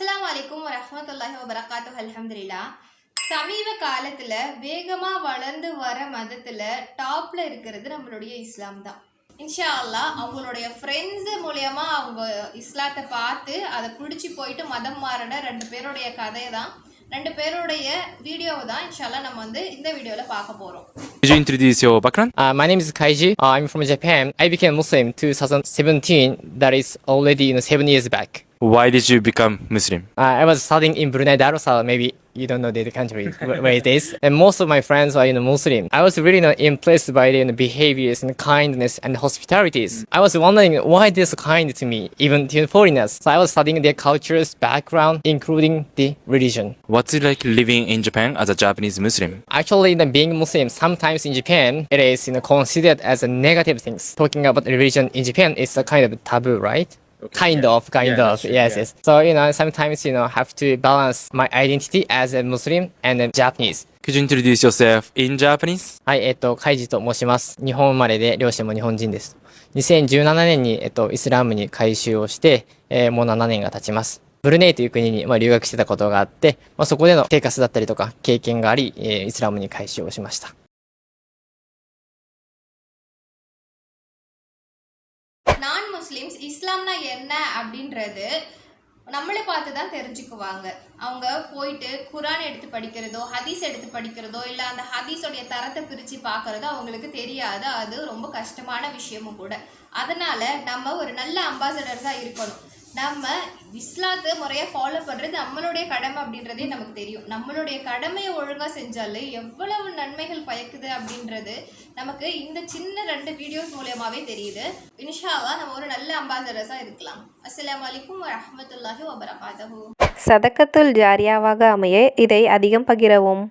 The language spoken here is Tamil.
அஸ்ஸலாமு அலைக்கும் வரஹ்மத்துல்லாஹி வபரகாத்து அல்ஹம்துலில்லா சமீப காலத்துல வேகமா வளர்ந்து வர மதத்துல டாப்ல இருக்கிறது நம்மளுடைய இஸ்லாம் தான் இன்ஷா அல்லாஹ் அவங்களுடைய ஃப்ரெண்ட்ஸ் மூலியமா அவங்க இஸ்லாத்தை பார்த்து அதை பிடிச்சி போயிட்டு மதம் மாறின ரெண்டு பேருடைய கதையை தான் ரெண்டு பேருடைய வீடியோவை தான் இன்ஷா அல்லாஹ் நம்ம வந்து இந்த வீடியோல பார்க்க போறோம் Could you introduce your background? Uh, my name is Kaiji. Uh, I'm from Japan. I became Muslim 2017. That is already you know, seven years back. Why did you become Muslim? Uh, I was studying in Brunei Darussalam. Maybe you don't know the country where, it is. And most of my friends are you know, Muslim. I was really you know, impressed by their you know, behaviors and kindness and hospitalities. I was wondering why they're so kind to me, even to foreigners. So I was studying their cultures, background, including the religion. What's it like living in Japan as a Japanese Muslim? Actually, the being Muslim, sometimes in Japan, it is you know, considered as a negative thing. Talking about religion in Japan is a kind of taboo, right? Kind of, kind Yeah, of, true, yes, yeah. yes. So you know, sometimes you know, have to balance my identity as a Muslim and a Japanese. Could you introduce yourself in Japanese? はい、えっと、カイジと申します。日本生まれで、両親も日本人です。2017年に、えっと、イスラムに改宗をして、えーもう7年が経ちます。ブルネイという国に、まあ、留学してたことがあって、まあ、そこでの生活だったりとか、経験があり、えーイスラムに改宗をしました。நான் Muslims இஸ்லாம்னா என்ன அப்படின்றது நம்மளை பார்த்து தான் தெரிஞ்சுக்குவாங்க. அவங்க போயிட்டு குரான் எடுத்து படிக்கிறதோ ஹதீஸ் எடுத்து படிக்கிறதோ இல்லை அந்த ஹதீஸோடைய தரத்தை பிரித்து பார்க்குறதோ அவங்களுக்கு தெரியாது. அது ரொம்ப கஷ்டமான விஷயமும் கூட. அதனால் நம்ம ஒரு நல்ல அம்பாசடர்ஸாக இருக்கணும். நம்ம இஸ்லாத்தை முறையாக ஃபாலோ பண்ணுறது நம்மளுடைய கடமை அப்படின்றதே நமக்கு தெரியும். நம்மளுடைய கடமையை ஒழுங்காக செஞ்சாலே எவ்வளவு நன்மைகள் பயக்குது அப்படின்றது நமக்கு இந்த சின்ன ரெண்டு வீடியோஸ் மூலயமாவே தெரியுது. இன்ஷாவா நம்ம ஒரு நல்ல அம்பாசடர்ஸாக இருக்கலாம். அஸ்லாம் வலைக்கும் வரஹ்மத்துல்லாஹி வபரகாதஹு சதக்கத்துல் ஜாரியாவாக அமைய இதை அதிகம் பகிரவும்.